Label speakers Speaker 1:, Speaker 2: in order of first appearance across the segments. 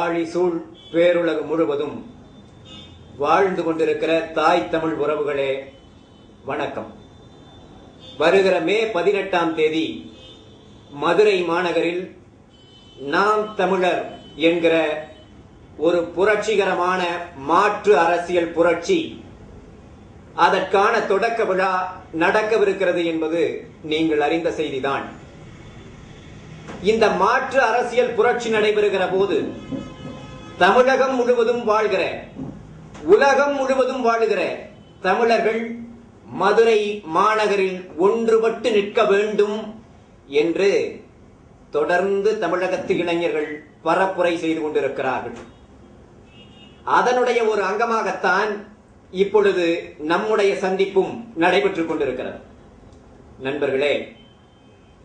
Speaker 1: ஆழி சூழ் பேருலகம் முழுவதும் வாழ்ந்து கொண்டிருக்கிற தாய் தமிழ் உறவுகளே வணக்கம். வருகிற மே பதினெட்டாம் தேதி மதுரை மாநகரில் நாம் தமிழர் என்கிற ஒரு புரட்சிகரமான மாற்று அரசியல் புரட்சி அதற்கான தொடக்க விழா நடக்கவிருக்கிறது என்பது நீங்கள் அறிந்த செய்திதான். இந்த மாற்று அரசியல் புரட்சி நடைபெறுகிற போது தமிழகம் முழுவதும் வாழ்கிற உலகம் முழுவதும் வாழுகிற தமிழர்கள் மதுரை மாநகரில் ஒன்றுபட்டு நிற்க வேண்டும் என்று தொடர்ந்து தமிழகத்து இளைஞர்கள் பரப்புரை செய்து கொண்டிருக்கிறார்கள். அதனுடைய ஒரு அங்கமாகத்தான் இப்பொழுது நம்முடைய சந்திப்பும் நடைபெற்றுக் கொண்டிருக்கிறது. நண்பர்களே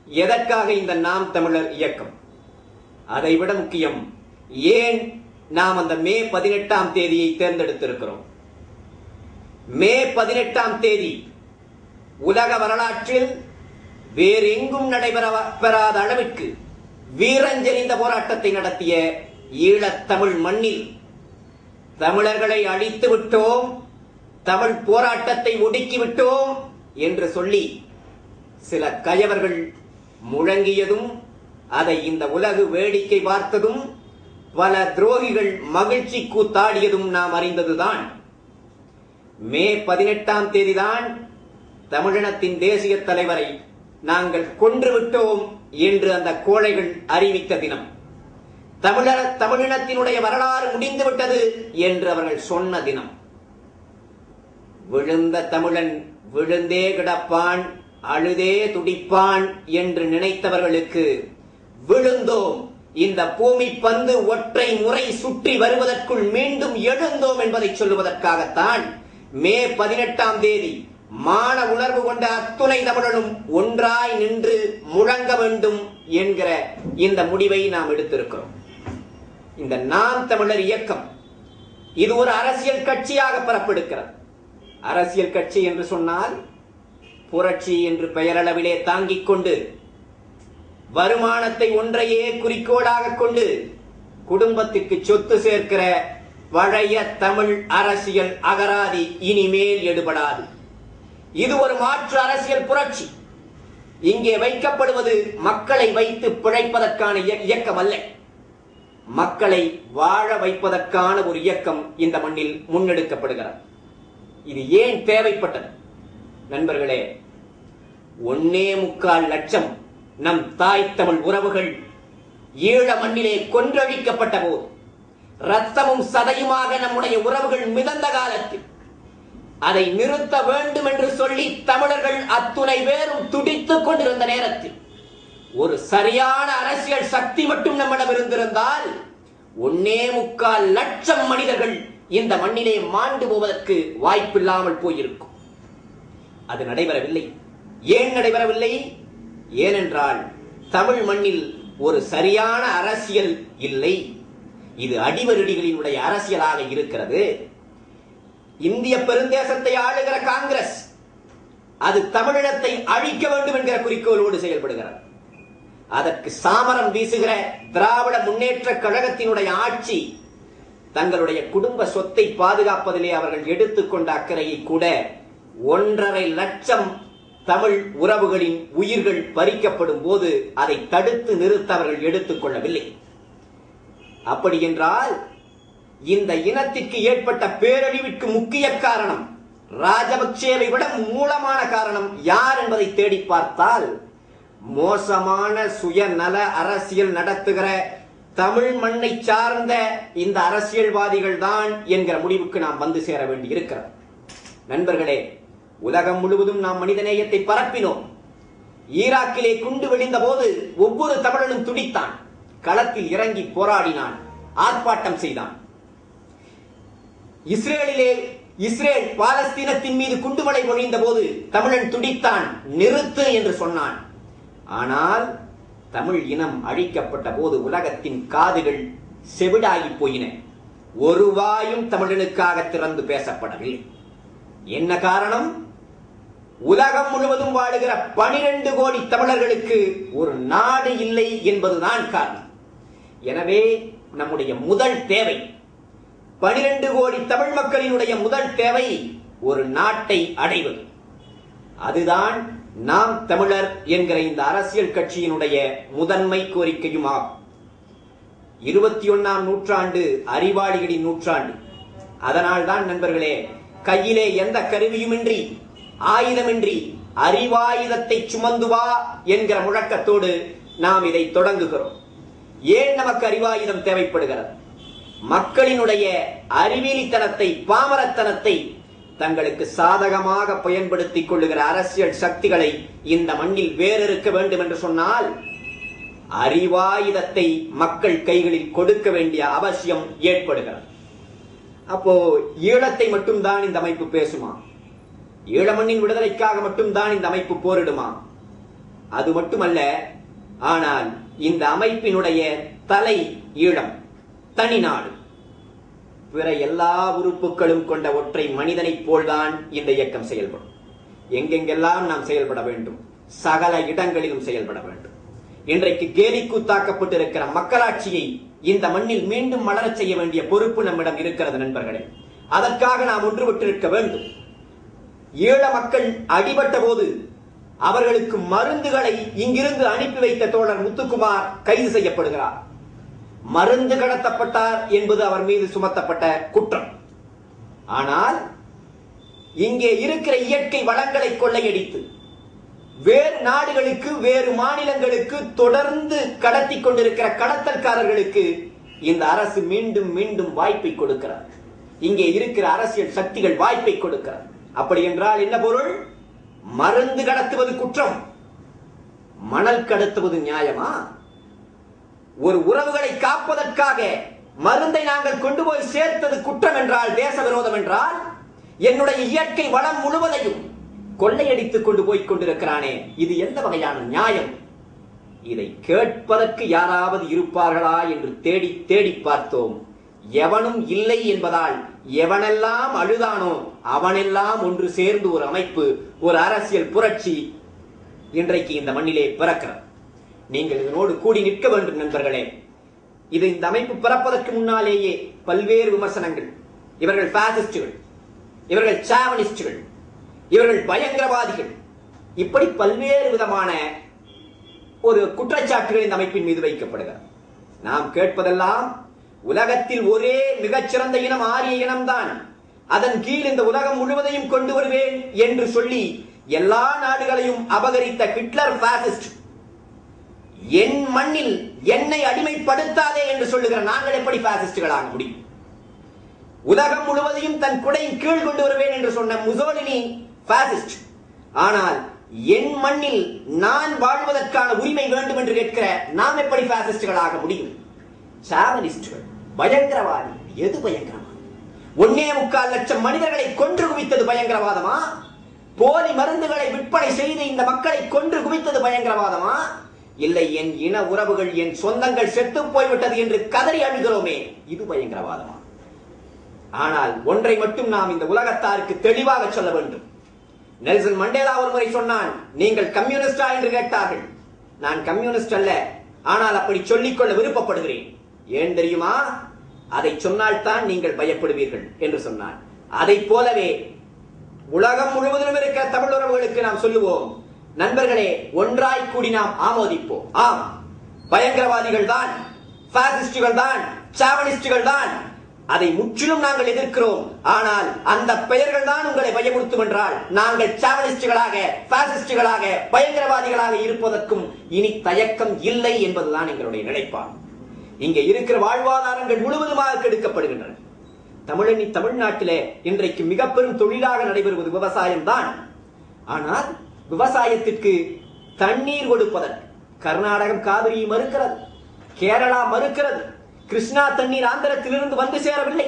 Speaker 1: எதற்காக இந்த நாம் தமிழர் இயக்கம்? அதைவிட முக்கியம் ஏன் நாம் அந்த மே பதினெட்டாம் தேதியை தேர்ந்தெடுத்திருக்கிறோம்? மே பதினெட்டாம் தேதி உலக வரலாற்றில் வேறெங்கும் நடைபெற பெறாத அளவிற்கு வீரஞ்செறிந்த போராட்டத்தை நடத்திய ஈழத்தமிழ் மண்ணில் தமிழர்களை அழித்து விட்டோம் தமிழ் போராட்டத்தை ஒடுக்கிவிட்டோம் என்று சொல்லி சில கயவர்கள் முழங்கியதும் அதை இந்த உலகு வேடிக்கை பார்த்ததும் பல துரோகிகள் மகிழ்ச்சி கூத்தாடியதும் நாம் அறிந்ததுதான். மே பதினெட்டாம் தேதிதான் தமிழினத்தின் தேசிய தலைவரை நாங்கள் கொன்றுவிட்டோம் என்று அந்த கோழைகள் அறிவித்த தினம். தமிழர் தமிழினத்தினுடைய வரலாறு முடிந்துவிட்டது என்று அவர்கள் சொன்ன தினம். விழுந்த தமிழன் விழுந்தே கிடப்பான். அழுதே துடிப்பான் என்று நினைத்தவர்களுக்கு விழுந்தோம். இந்த பூமி பந்து ஒற்றை முறை சுற்றி வருவதற்குள் மீண்டும் எழுந்தோம் என்பதை சொல்லுவதற்காகத்தான் மே பதினெட்டாம் தேதி மான உணர்வு கொண்ட அத்துணை தமிழனும் ஒன்றாய் நின்று முழங்க வேண்டும் என்கிற இந்த முடிவை நாம் எடுத்திருக்கிறோம். இந்த நாம் தமிழர் இயக்கம் இது ஒரு அரசியல் கட்சியாக பரப்பெடுக்கிறது அரசியல் கட்சி என்று சொன்னால் புரட்சி என்று பெயரளவிலே தாங்கிக் கொண்டு வருமானத்தை ஒன்றையே குறிக்கோளாக கொண்டு குடும்பத்திற்கு சொத்து சேர்க்கிற பழைய தமிழ் அரசியல் அகராதி இனிமேல் எடுபடாது. இது ஒரு மாற்று அரசியல் புரட்சி. இங்கே வைக்கப்படுவது மக்களை வைத்து பிழைப்பதற்கான இயக்கம் அல்ல மக்களை வாழ வைப்பதற்கான ஒரு இயக்கம் இந்த மண்ணில் முன்னெடுக்கப்படுகிறது. இது ஏன் தேவைப்பட்டது? நண்பர்களே ஒன்னே முக்கால் லட்சம் நம் தாய் தமிழ் உறவுகள் ஈழ மண்ணிலே கொன்றழிக்கப்பட்ட போது ரத்தமும் சதையுமாக நம்முடைய உறவுகள் மிதந்த காலத்தில் அதை நிறுத்த வேண்டும் என்று சொல்லி தமிழர்கள் அத்துணை பேரும் துடித்துக் கொண்டிருந்த நேரத்தில் ஒரு சரியான அரசியல் சக்தி மட்டும் நம்மிடம் இருந்திருந்தால் ஒன்னே முக்கால் லட்சம் மனிதர்கள் இந்த மண்ணிலே மாண்டு போவதற்கு வாய்ப்பில்லாமல் போயிருக்கும். அது நடைபெறவில்லை. ஏன் நடைபெறவில்லை? ஏனென்றால் தமிழ் மண்ணில் ஒரு சரியான அரசியல் இல்லை. இது அடிவருடிகளினுடைய அரசியலாக இருக்கிறது. இந்திய பெருந்தேசத்தை ஆளுகிற காங்கிரஸ் அது தமிழினத்தை அழிக்க வேண்டும் என்கிற குறிக்கோளோடு செயல்படுகிறது. அதற்கு சாமரம் வீசுகிற திராவிட முன்னேற்ற கழகத்தினுடைய ஆட்சி தங்களுடைய குடும்ப சொத்தை பாதுகாப்பதிலே அவர்கள் எடுத்துக்கொண்ட அக்கறையை கூட ஒன்றரை லட்சம் தமிழ் உறவுகளின் உயிர்கள் பறிக்கப்படும் போது அதை தடுத்து நிறுத்த அவர்கள் எடுத்துக்கொள்ளவில்லை அப்படி என்றால் இந்த இனத்திற்கு ஏற்பட்ட பேரழிவிற்கு முக்கிய காரணம் ராஜபக்சேவை விட மூலமான காரணம் யார் என்பதை தேடி பார்த்தால் மோசமான சுயநல அரசியல் நடத்துகிற தமிழ் மண்ணை சார்ந்த இந்த அரசியல்வாதிகள் தான் என்கிற முடிவுக்கு நாம் வந்து சேர வேண்டி இருக்கிறது நண்பர்களே உலகம் முழுவதும் நாம் மனிதநேயத்தை பரப்பினோம். ஈராக்கிலே குண்டு விழிந்த போது ஒவ்வொரு தமிழனும் துடித்தான். களத்தில் இறங்கி போராடினான். ஆர்ப்பாட்டம் செய்தான். இஸ்ரேலிலே இஸ்ரேல் பாலஸ்தீனத்தின் மீது குண்டுமலை பொழிந்த போது தமிழன் துடித்தான் நிறுத்து என்று சொன்னான். ஆனால் தமிழ் இனம் அழிக்கப்பட்ட போது உலகத்தின் காதுகள் செவிடாகி போயின. ஒரு வாயும் தமிழனுக்காக திறந்து பேசப்படவில்லை. என்ன காரணம்? உலகம் முழுவதும் வாழுகிற பனிரெண்டு கோடி தமிழர்களுக்கு ஒரு நாடு இல்லை என்பதுதான் காரணம். எனவே நம்முடைய முதல் தேவை பனிரெண்டு கோடி தமிழ் மக்களினுடைய முதல் தேவை ஒரு நாட்டை அடைவது. அதுதான் நாம் தமிழர் என்கிற இந்த அரசியல் கட்சியினுடைய முதன்மை கோரிக்கையும் ஆகும் இருபத்தி ஒன்னாம் நூற்றாண்டு அறிவாளிகளின் நூற்றாண்டு. அதனால்தான் நண்பர்களே கையிலே எந்த கருவியுமின்றி ஆயுதமின்றி அறிவாயுதத்தை சுமந்து வா என்கிற முழக்கத்தோடு நாம் இதை தொடங்குகிறோம். ஏன் நமக்கு அறிவாயுதம் தேவைப்படுகிறது? மக்களினுடைய அறிவியலித்தனத்தை பாமரத்தனத்தை தங்களுக்கு சாதகமாக பயன்படுத்திக் கொள்ளுகிற அரசியல் சக்திகளை இந்த மண்ணில் வேறறுக்க வேண்டும் என்று சொன்னால் அறிவாயுதத்தை மக்கள் கைகளில் கொடுக்க வேண்டிய அவசியம் ஏற்படுகிறது. அப்போ ஈழத்தை மட்டும்தான் இந்த அமைப்பு பேசுமா? ஈழமண்ணின் விடுதலைக்காக மட்டும்தான் இந்த அமைப்பு போரிடுமா? அது மட்டுமல்ல ஆனால் இந்த அமைப்பினுடைய தலை ஈழம் தனி நாடு. பிற எல்லா உறுப்புகளும் கொண்ட ஒற்றை மனிதனைப் போல்தான் இந்த இயக்கம் செயல்படும். எங்கெங்கெல்லாம் நாம் செயல்பட வேண்டும் சகல இடங்களிலும் செயல்பட வேண்டும். இன்றைக்கு கேலிக்கூத்தாக்கப்பட்டிருக்கிற மக்களாட்சியை இந்த மண்ணில் மீண்டும் மலரச் செய்ய வேண்டிய பொறுப்பு நம்மிடம் இருக்கிறது நண்பர்களே. அதற்காக நாம் ஒன்றுபட்டிருக்க வேண்டும். ஈழ மக்கள் அடிபட்ட போது அவர்களுக்கு மருந்துகளை இங்கிருந்து அனுப்பி வைத்த தோழர் முத்துக்குமார் கைது செய்யப்படுகிறார். மருந்து கடத்தப்பட்டார் என்பது அவர் மீது சுமத்தப்பட்ட குற்றம். ஆனால் இங்கே இருக்கிற இயற்கை வளங்களை கொள்ளையடித்து வேறு நாடுகளுக்கு வேறு மாநிலங்களுக்கு தொடர்ந்து கடத்தி கொண்டிருக்கிற கடத்தல்காரர்களுக்கு இந்த அரசு மீண்டும் மீண்டும் வாய்ப்பை கொடுக்கிறார். இங்கே இருக்கிற அரசியல் சக்திகள் வாய்ப்பை கொடுக்கிறார். அப்படி என்றால் என்ன பொருள்? மருந்து கடத்துவது குற்றம். மணல் கடத்துவது நியாயமா? ஒரு உறவுகளை காப்பதற்காக மருந்தை நாங்கள் கொண்டு போய் சேர்த்தது குற்றம் என்றால் தேச விரோதம் என்றால் என்னுடைய இயற்கை வளம் முழுவதையும் கொள்ளையடித்துக் கொண்டு போய் கொண்டிருக்கிறானே. இது எந்த வகையான நியாயம்? இதை கேட்பதற்கு யாராவது இருப்பார்களா என்று தேடி தேடி பார்த்தோம். எவனும் இல்லை என்பதால் எவனெல்லாம் அழுதானோ அவனெல்லாம் ஒன்று சேர்ந்து ஒரு அமைப்பு ஒரு அரசியல் புரட்சி இன்றைக்கு இந்த மண்ணிலே பிறக்கிறது. நீங்கள் இதனோடு கூடி நிற்க வேண்டும் நண்பர்களே. இது இந்த அமைப்பு பிறப்பதற்கு முன்னாலேயே பல்வேறு விமர்சனங்கள். இவர்கள் பாசிஸ்டுகள் இவர்கள் சாவனிஸ்டுகள் இவர்கள் பயங்கரவாதிகள். இப்படி பல்வேறு விதமான ஒரு குற்றச்சாட்டுகள் இந்த அமைப்பின் மீது வைக்கப்படுகிறது. நாம் கேட்பதெல்லாம் உலகத்தில் ஒரே மிகச்சிறந்த இனம் ஆரிய இனம்தான். அதன் கீழ் இந்த உலகம் முழுவதையும் கொண்டு வருவேன் என்று சொல்லி எல்லா நாடுகளையும் அபகரித்த ஹிட்லர் பாசிஸ்ட் என் மண்ணில் என்னை அடிமைப்படுத்தாதே என்று சொல்லுகிற நாங்கள் எப்படி பாசிஸ்டுகளாக முடியும்? உலகம் முழுவதையும் தன் குடையின் கீழ் கொண்டு வருவேன் என்று சொன்ன முசோலினி பாசிஸ்ட் ஆனால் என் மண்ணில் நான் வாழ்வதற்கான உரிமை வேண்டும் என்று கேட்கிற நாம் எப்படி பாசிஸ்டுகளாக முடியும்? சாவனிஸ்டுகள் பயங்கரவாதி எது பயங்கரவாதி ஒன்னே முக்கால் லட்சம் மனிதர்களை கொன்று குவித்தது பயங்கரவாதமா? போலி மருந்துகளை விற்பனை செய்து இந்த மக்களை கொன்று குவித்தது பயங்கரவாதமா? இல்லை என் இன உறவுகள் என் சொந்தங்கள் செத்து போய்விட்டது என்று கதறி அழுகிறோமே. இது பயங்கரவாதமா? ஆனால் ஒன்றை மட்டும் நாம் இந்த உலகத்தாருக்கு தெளிவாக சொல்ல வேண்டும். நெல்சன் மண்டேலா ஒரு முறை சொன்னான் நீங்கள் கம்யூனிஸ்டா என்று கேட்டார்கள். நான் கம்யூனிஸ்ட் அல்ல ஆனால் அப்படி சொல்லிக்கொள்ள விருப்பப்படுகிறேன். ஏன் தெரியுமா? அதை சொன்னால்தான் நீங்கள் பயப்படுவீர்கள் என்று சொன்னான் அதை போலவே உலகம் முழுவதிலும் இருக்க தமிழ் உறவுகளுக்கு நாம் சொல்லுவோம் நண்பர்களே ஒன்றாய் கூடி நாம் ஆமோதிப்போம். ஆம் பயங்கரவாதிகள் தான் பாசிஸ்டுகள் தான் சாவனிஸ்டுகள் தான். அதை முற்றிலும் நாங்கள் எதிர்க்கிறோம். ஆனால் அந்த பெயர்கள் தான் உங்களை பயமுறுத்தும் என்றால் நாங்கள் சாவனிஸ்டுகளாக பாசிஸ்டுகளாக பயங்கரவாதிகளாக இருப்பதற்கும் இனி தயக்கம் இல்லை என்பதுதான் எங்களுடைய நிலைப்பாடு. இங்கே இருக்கிற வாழ்வாதாரங்கள் முழுவதுமாக கெடுக்கப்படுகின்றன. தமிழனி தமிழ்நாட்டிலே இன்றைக்கு மிக பெரும் தொழிலாக நடைபெறுவது விவசாயம் தான் ஆனால் விவசாயத்திற்கு தண்ணீர் கொடுப்பதற்கு கர்நாடகம் காவிரி மறுக்கிறது கேரளா மறுக்கிறது கிருஷ்ணா தண்ணீர் ஆந்திரத்திலிருந்து வந்து சேரவில்லை.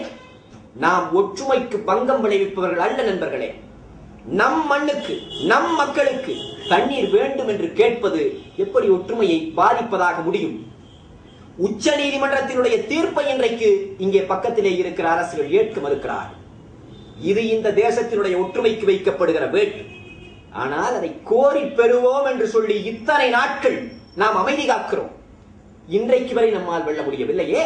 Speaker 1: நாம் ஒற்றுமைக்கு பங்கம் விளைவிப்பவர்கள் அல்ல நண்பர்களே. நம் மண்ணுக்கு நம் மக்களுக்கு தண்ணீர் வேண்டும் என்று கேட்பது எப்படி ஒற்றுமையை பாதிப்பதாக முடியும்? உச்ச நீதிமன்றத்தினுடைய தீர்ப்பை இன்றைக்கு இங்கே பக்கத்திலே இருக்கிற அரசுகள் ஏற்க மறுக்கிறார் இது இந்த தேசத்தினுடைய ஒற்றுமைக்கு வைக்கப்படுகிற வேட்டு. ஆனால் அதை கோரி பெறுவோம் என்று சொல்லி இத்தனை நாட்கள் நாம் அமைதி காக்கிறோம். இன்றைக்கு வரை நம்மால் வெல்ல முடியவில்லையே.